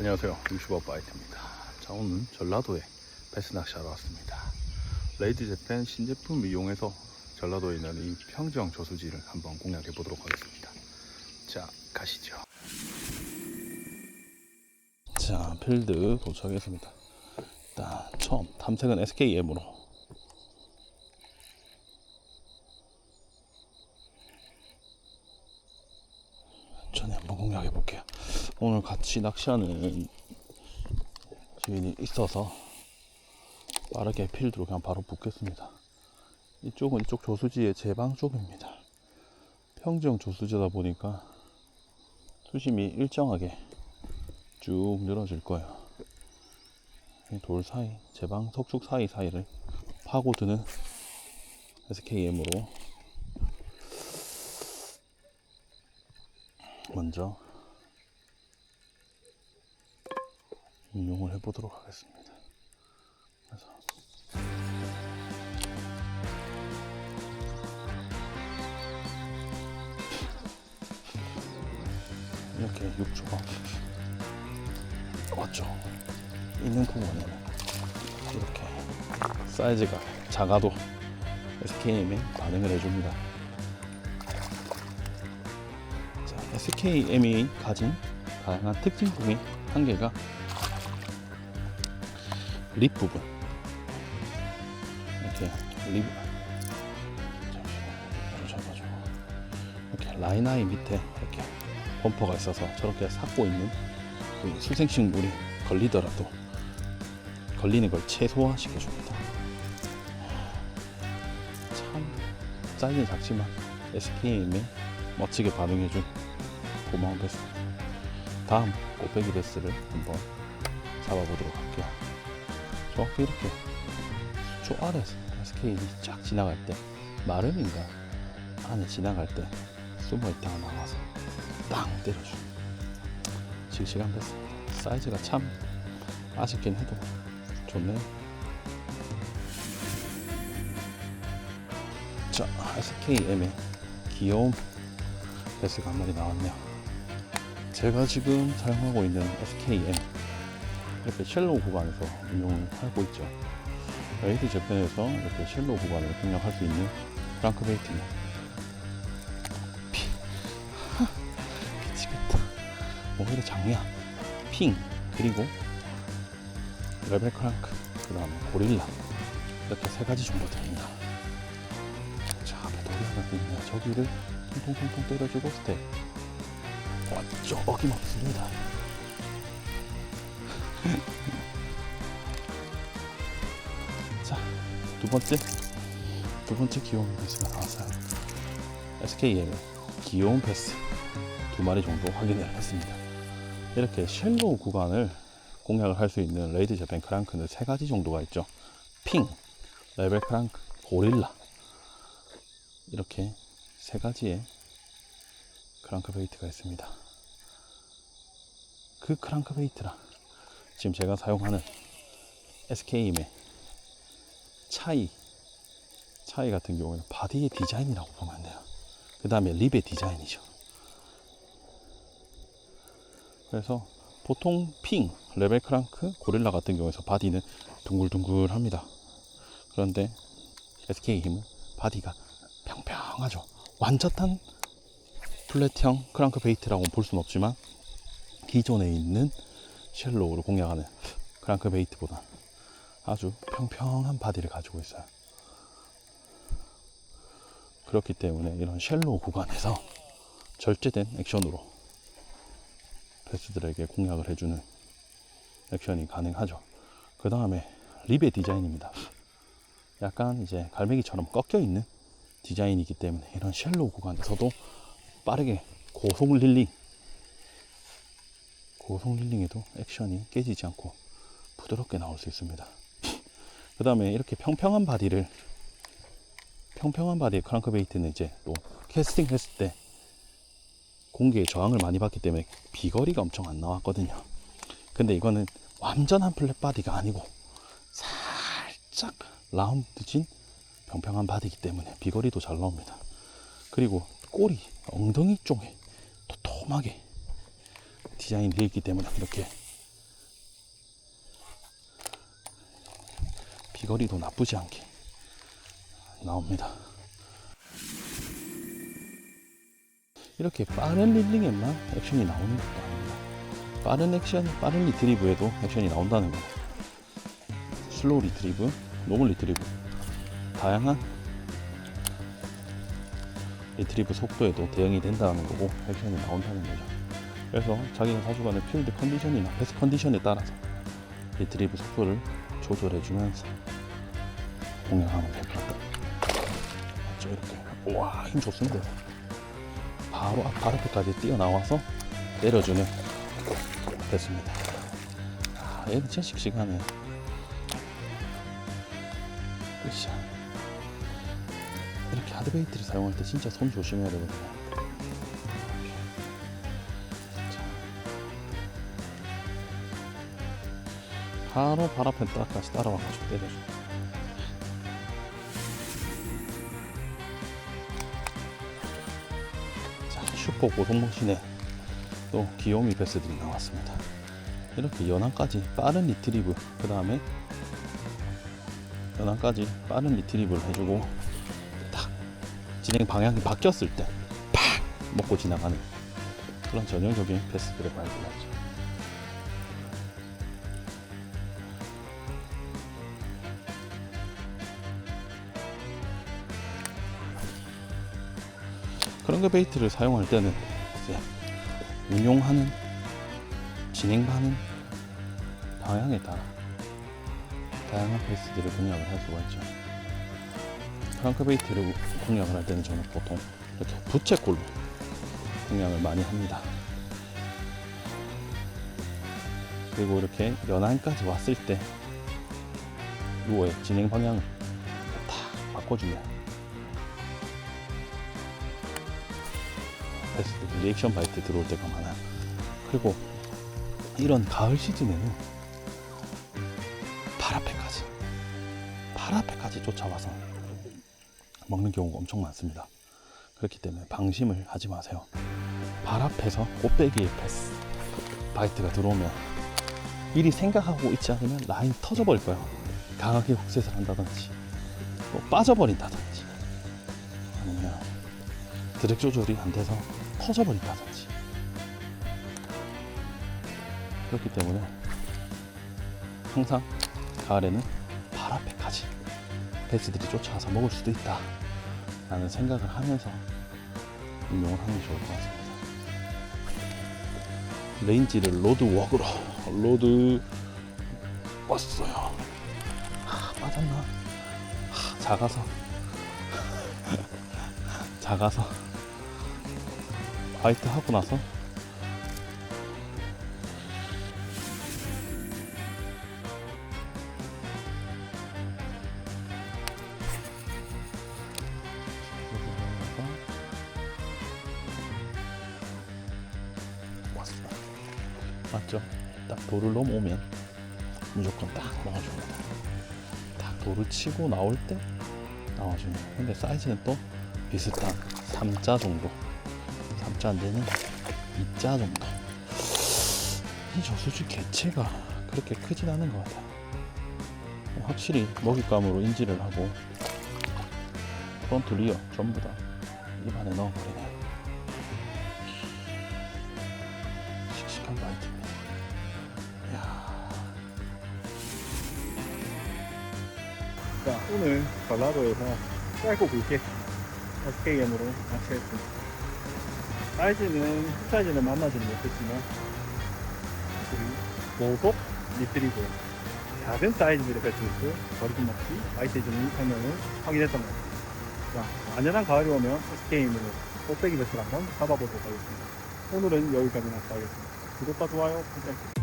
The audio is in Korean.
안녕하세요. 유슈버 바이트입니다. 자, 오늘 전라도에 베스 낚시하러 왔습니다. 레이드 재팬 신제품 이용해서 전라도에 있는 이 평정 저수지를 한번 공략해 보도록 하겠습니다. 자, 가시죠. 자, 필드 도착했습니다. 일단 처음 탐색은 SKM으로 천천히 한번 공략해 볼게요. 오늘 같이 낚시하는 지인이 있어서 빠르게 필드로 그냥 바로 붙겠습니다. 이쪽은 이쪽 조수지의 제방 쪽입니다. 평정 조수지다 보니까 수심이 일정하게 쭉 늘어질 거예요. 이돌 사이, 제방 석축 사이 사이를 파고드는 SKM으로 먼저 응용을 해보도록 하겠습니다. 그래서 이렇게 6초가 왔죠. 있는 부분에는 이렇게 사이즈가 작아도 SKM이 반응을 해줍니다. 자, SKM이 가진 다양한 특징 중에 한 개가 립 부분 이렇게 립 잡아주고 이렇게 라인아이 밑에 이렇게 범퍼가 있어서 저렇게 삭고 있는 그 수생식 물이 걸리더라도 걸리는 걸 최소화시켜 줍니다. 참 사이즈는 작지만 SKM에 멋지게 반응해준 고마운 베스. 다음 꽃배기 베스를 한번 잡아보도록 할게요. 정확히 이렇게 저 아래에서 SKM이 쫙 지나갈 때 마름인가 안에 지나갈 때 숨어있다가 나와서 땅 때려주는 씩씩한 베스. 사이즈가 참 아쉽긴 해도 좋네요. 자, SKM의 귀여운 베스가 한 마리 나왔네요. 제가 지금 사용하고 있는 SKM 이렇게 쉘로우 구간에서 운용을 하고 있죠. 레이드 재팬에서 이렇게 쉘로우 구간을 공략할 수 있는 프랑크 베이트는 피, 하, 미치겠다. 오히려 장미야, 핑, 그리고 레벨 크랑크, 그 다음에 고릴라 이렇게 세 가지 정도 됩니다. 자, 하나 있네요. 저기를 통통통통 때려주고 스텝. 왔죠. 어김없습니다. 자, 두 번째. 두 번째 귀여운 패스가 나왔어요. SKM 귀여운 패스 두 마리 정도 확인을 했습니다. 이렇게 쉘로우 구간을 공략을 할 수 있는 레이드 재팬 크랑크는 세 가지 정도가 있죠. 핑, 레벨 크랑크, 고릴라. 이렇게 세 가지의 크랑크 베이트가 있습니다. 그 크랑크 베이트랑 지금 제가 사용하는 SK임의 차이, 차이 같은 경우는 바디의 디자인이라고 보면 돼요. 그 다음에 립의 디자인이죠. 그래서 보통 핑, 레벨 크랑크, 고릴라 같은 경우에서 바디는 둥글둥글합니다. 그런데 SK 힘은 바디가 평평하죠. 완전한 플랫형 크랑크 베이트라고 볼 수는 없지만 기존에 있는 쉘로우를 공략하는 크랑크 베이트보다 아주 평평한 바디를 가지고 있어요. 그렇기 때문에 이런 쉘로우 구간에서 절제된 액션으로 베스들에게 공략을 해주는 액션이 가능하죠. 그 다음에 립의 디자인입니다. 약간 이제 갈매기처럼 꺾여 있는 디자인이기 때문에 이런 쉘로우 구간에서도 빠르게 고속 릴링, 고속 릴링에도 액션이 깨지지 않고 부드럽게 나올 수 있습니다. 그 다음에 이렇게 평평한 바디를 평평한 바디의 크랑크베이트는 이제 또 캐스팅 했을 때 공기의 저항을 많이 받기 때문에 비거리가 엄청 안 나왔거든요. 근데 이거는 완전한 플랫 바디가 아니고 살짝 라운드진 평평한 바디이기 때문에 비거리도 잘 나옵니다. 그리고 꼬리, 엉덩이 쪽에 도톰하게 디자인이 되어 있기 때문에 이렇게 비거리도 나쁘지 않게 나옵니다. 이렇게 빠른 릴링에만 액션이 나오는 것도 아닙니다. 빠른 액션, 빠른 리트리브에도 액션이 나온다는 거. 슬로우 리트리브, 노멀 리트리브, 다양한 리트리브 속도에도 대응이 된다는 거고 액션이 나온다는 거죠. 그래서 자기가 가져가는 필드 컨디션이나 패스 컨디션에 따라서 리트리브 속도를 조절해 주면서 공략하면 될 것 같다. 맞죠? 이렇게. 와, 힘 좋습니다. 바로 앞, 발 앞에까지 뛰어나와서 내려주는 됐습니다. 아, 얘는 진짜 씩씩하네. 으쌰. 이렇게 하드베이트를 사용할 때 진짜 손 조심해야 되거든요. 바로 발 앞에 딱까지 따라와가지고 때려줘. 자, 슈퍼 고속머신에 또 귀요미 베스들이 나왔습니다. 이렇게 연안까지 빠른 리트리브, 그 다음에 연안까지 빠른 리트리브를 해주고 딱 진행 방향이 바뀌었을 때 팍 먹고 지나가는 그런 전형적인 패스들의 발견이죠. 그런 거 베이트를 사용할 때는 이제 운용하는 진행하는 방향에 따라 다양한 패스들을 공략을 할 수가 있죠. 프랑크 베이트를 공략을 할 때는 저는 보통 이렇게 부채꼴로 공략을 많이 합니다. 그리고 이렇게 연안까지 왔을 때 루어의 진행 방향을 탁 바꿔주면 패스들 리액션 바이 트 들어올 때가 많아요. 그리고 이런 가을 시즌에는 발 앞에까지 발 앞에까지 쫓아와서 먹는 경우가 엄청 많습니다. 그렇기 때문에 방심을 하지 마세요. 발 앞에서 꽃배기의 패스 바이트가 들어오면 미리 생각하고 있지 않으면 라인 터져버릴 거예요. 강하게 훅셋을 한다든지 또 빠져버린다든지 아니면 드랙 조절이 안 돼서 터져버린다든지. 그렇기 때문에 항상 가을에는 발 앞에까지 배스들이 쫓아와서 먹을 수도 있다 라는 생각을 하면서 운용을 게 좋을 것 같습니다. 레인지를 로드 웍으로 로드 왔어요. 하, 빠졌나? 하, 작아서. 작아서 화이트 하고 나서. 맞죠? 딱 돌을 넘어오면 무조건 딱 나와줍니다. 딱 돌을 치고 나올 때 나와줍니다. 근데 사이즈는 또 비슷한 3자 정도. 3자 안 되는 2자 정도. 이 저수지 개체가 그렇게 크진 않은 것 같아요. 확실히 먹잇감으로 인지를 하고 프론트 리어 전부 다 입안에 넣어버리네. 씩씩한 바이트입니다. 자, 오늘 전라도에서 짧고 굵게 SKM으로 낚시했습니다. 사이즈는 사이즈는 만나지는 못했지만 고속 리트리브 작은 사이즈들의 배트리스 버리기 먹기 아이테이즈는 성능을 확인했던 것 같습니다. 자, 안전한 가을이 오면 SKM으로 꽃배기 배트를 한번 잡아보도록 하겠습니다. 오늘은 여기까지 낚시하겠습니다. 구독과 좋아요 부탁드립니다.